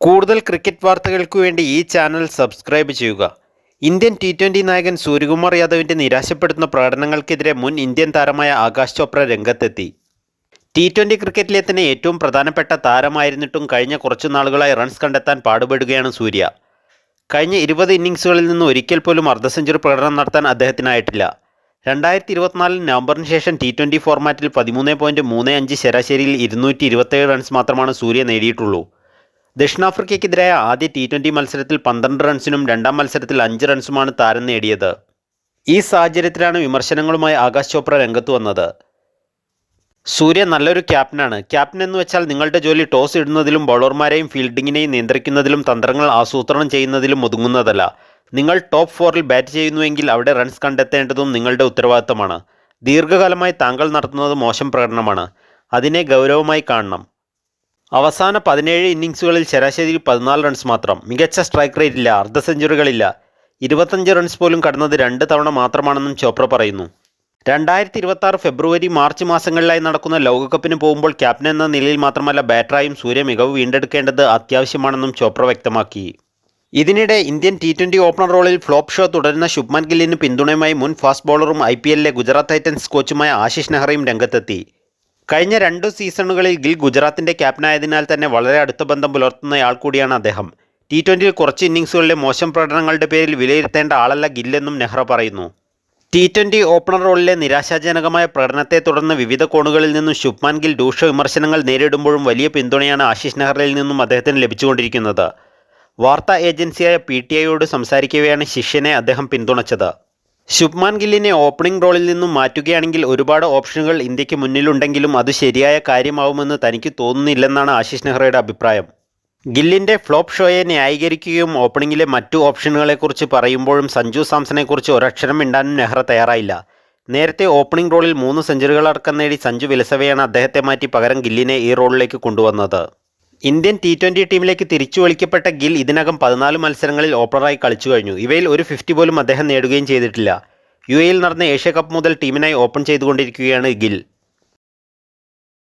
കൂടുതൽ ക്രിക്കറ്റ് വാർത്തകൾക്കു വേണ്ടി ഈ ചാനൽ സബ്സ്ക്രൈബ് ചെയ്യുക. ഇന്ത്യൻ ടി ട്വന്റി നായകൻ സൂര്യകുമാർ യാദവിന്റെ നിരാശപ്പെടുത്തുന്ന പ്രകടനങ്ങൾക്കെതിരെ മുൻ ഇന്ത്യൻ താരമായ ആകാശ് ചോപ്ര രംഗത്തെത്തി. ടി ട്വന്റി ക്രിക്കറ്റിലെ തന്നെ ഏറ്റവും പ്രധാനപ്പെട്ട താരമായിരുന്നിട്ടും കഴിഞ്ഞ കുറച്ചു നാളുകളായി റൺസ് കണ്ടെത്താൻ പാടുപെടുകയാണ് സൂര്യ. കഴിഞ്ഞ ഇരുപത് ഇന്നിങ്സുകളിൽ നിന്ന് ഒരിക്കൽ പോലും അർദ്ധ സെഞ്ചുറി പ്രകടനം നടത്താൻ അദ്ദേഹത്തിനായിട്ടില്ല. രണ്ടായിരത്തി ഇരുപത്തിനാലിൽ നവംബറിന് ശേഷം ടി ട്വന്റി ഫോർമാറ്റിൽ പതിമൂന്ന് പോയിന്റ് മൂന്ന് അഞ്ച് ശരാശരിയിൽ ഇരുന്നൂറ്റി ഇരുപത്തേഴ് റൺസ് മാത്രമാണ് സൂര്യ നേടിയിട്ടുള്ളൂ. ദക്ഷിണാഫ്രിക്കയ്ക്കെതിരായ ആദ്യ ടി ട്വന്റി മത്സരത്തിൽ പന്ത്രണ്ട് റൺസിനും രണ്ടാം മത്സരത്തിൽ അഞ്ച് റൺസുമാണ് താരം നേടിയത്. ഈ സാഹചര്യത്തിലാണ് വിമർശനങ്ങളുമായി ആകാശ് ചോപ്ര രംഗത്ത് വന്നത്. സൂര്യ നല്ലൊരു ക്യാപ്റ്റനാണ്. ക്യാപ്റ്റൻ എന്ന് വെച്ചാൽ നിങ്ങളുടെ ജോലി ടോസ് ഇടുന്നതിലും ബൗളർമാരെയും ഫീൽഡിങ്ങിനെയും നിയന്ത്രിക്കുന്നതിലും തന്ത്രങ്ങൾ ആസൂത്രണം ചെയ്യുന്നതിലും ഒതുങ്ങുന്നതല്ല. നിങ്ങൾ ടോപ്പ് ഫോറിൽ ബാറ്റ് ചെയ്യുന്നുവെങ്കിൽ അവിടെ റൺസ് കണ്ടെത്തേണ്ടതും നിങ്ങളുടെ ഉത്തരവാദിത്തമാണ്. ദീർഘകാലമായി താങ്കൾ നടത്തുന്നത് മോശം പ്രകടനമാണ്. അതിനെ ഗൗരവമായി കാണണം. അവസാന പതിനേഴ് ഇന്നിങ്സുകളിൽ ശരാശരി പതിനാല് റൺസ് മാത്രം. മികച്ച സ്ട്രൈക്ക് റേറ്റ് ഇല്ല അർദ്ധ സെഞ്ചുറികളില്ല ഇരുപത്തഞ്ച് റൺസ് പോലും കടന്നത് രണ്ട് തവണ മാത്രമാണെന്നും ചോപ്ര പറയുന്നു. രണ്ടായിരത്തി ഇരുപത്തി ഫെബ്രുവരി മാർച്ച് മാസങ്ങളിലായി നടക്കുന്ന ലോകകപ്പിന് പോകുമ്പോൾ ക്യാപ്റ്റൻ എന്ന നിലയിൽ മാത്രമല്ല ബാറ്ററായും സൂര്യ മികവ് വീണ്ടെടുക്കേണ്ടത് അത്യാവശ്യമാണെന്നും ചോപ്ര വ്യക്തമാക്കി. ഇതിനിടെ ഇന്ത്യൻ ടി ട്വന്റി ഓപ്പണർ റോളിൽ ഫ്ലോപ്പ് ഷോ തുടരുന്ന ശുഭ്മാൻ ഗില്ലിന് പിന്തുണയുമായി മുൻ ഫാസ്റ്റ് ബോളറും ഐ പി എല്ലിലെ ഗുജറാത്ത് ടൈറ്റൻസ് കോച്ചുമായ ആശിഷ് നെഹ്റയും രംഗത്തെത്തി. കഴിഞ്ഞ രണ്ടു സീസണുകളിൽ ഗിൽ ഗുജറാത്തിന്റെ ക്യാപ്റ്റനായതിനാൽ തന്നെ വളരെ അടുത്ത ബന്ധം പുലർത്തുന്നയാൾ കൂടിയാണ് അദ്ദേഹം. ടി ട്വന്റിയിൽ കുറച്ച് ഇന്നിങ്സുകളിലെ മോശം പ്രകടനങ്ങളുടെ പേരിൽ വിലയിരുത്തേണ്ട ആളല്ല ഗില്ലെന്നും നെഹ്റ പറയുന്നു. ടി ട്വന്റി ഓപ്പണർ റോളിലെ നിരാശാജനകമായ പ്രകടനത്തെ തുടർന്ന് വിവിധ കോണുകളിൽ നിന്നും ശുഭ്മാൻ ഗിൽ രൂക്ഷ വിമർശനങ്ങൾ നേരിടുമ്പോഴും വലിയ പിന്തുണയാണ് ആശിഷ് നെഹ്റയിൽ നിന്നും അദ്ദേഹത്തിന് ലഭിച്ചുകൊണ്ടിരിക്കുന്നത്. വാർത്താ ഏജൻസിയായ പി ടി ഐയോട് സംസാരിക്കവെയാണ് ശിഷ്യനെ അദ്ദേഹം പിന്തുണച്ചത്. ശുഭ്മാൻ ഗില്ലിനെ ഓപ്പണിംഗ് റോളിൽ നിന്നും മാറ്റുകയാണെങ്കിൽ ഒരുപാട് ഓപ്ഷനുകൾ ഇന്ത്യയ്ക്ക് മുന്നിലുണ്ടെങ്കിലും അത് ശരിയായ കാര്യമാവുമെന്ന് തനിക്ക് തോന്നുന്നില്ലെന്നാണ് ആശിഷ് നെഹ്റയുടെ അഭിപ്രായം. ഗില്ലിന്റെ ഫ്ലോപ്പ് ഷോയെ ന്യായീകരിക്കുകയും ഓപ്പണിംഗിലെ മറ്റു ഓപ്ഷനുകളെക്കുറിച്ച് പറയുമ്പോഴും സഞ്ജു സാംസണെക്കുറിച്ച് ഒരക്ഷരം മിണ്ടാനും നെഹ്റ തയ്യാറായില്ല. നേരത്തെ ഓപ്പണിംഗ് റോളിൽ മൂന്ന് സെഞ്ചുറികളടക്കം നേടി സഞ്ജു വിലസവയാണ് അദ്ദേഹത്തെ മാറ്റി പകരം ഗില്ലിനെ ഈ റോളിലേക്ക് കൊണ്ടുവന്നത്. ഇന്ത്യൻ ടി ട്വന്റി ടീമിലേക്ക് തിരിച്ചു വിളിക്കപ്പെട്ട ഗിൽ ഇതിനകം പതിനാല് മത്സരങ്ങളിൽ ഓപ്പണറായി കളിച്ചു കഴിഞ്ഞു. ഇവയിൽ ഒരു ഫിഫ്റ്റി പോലും അദ്ദേഹം നേടുകയും ചെയ്തിട്ടില്ല. യു എയിൽ നടന്ന ഏഷ്യ കപ്പ് മുതൽ ടീമിനായി ഓപ്പൺ ചെയ്തുകൊണ്ടിരിക്കുകയാണ് ഗിൽ.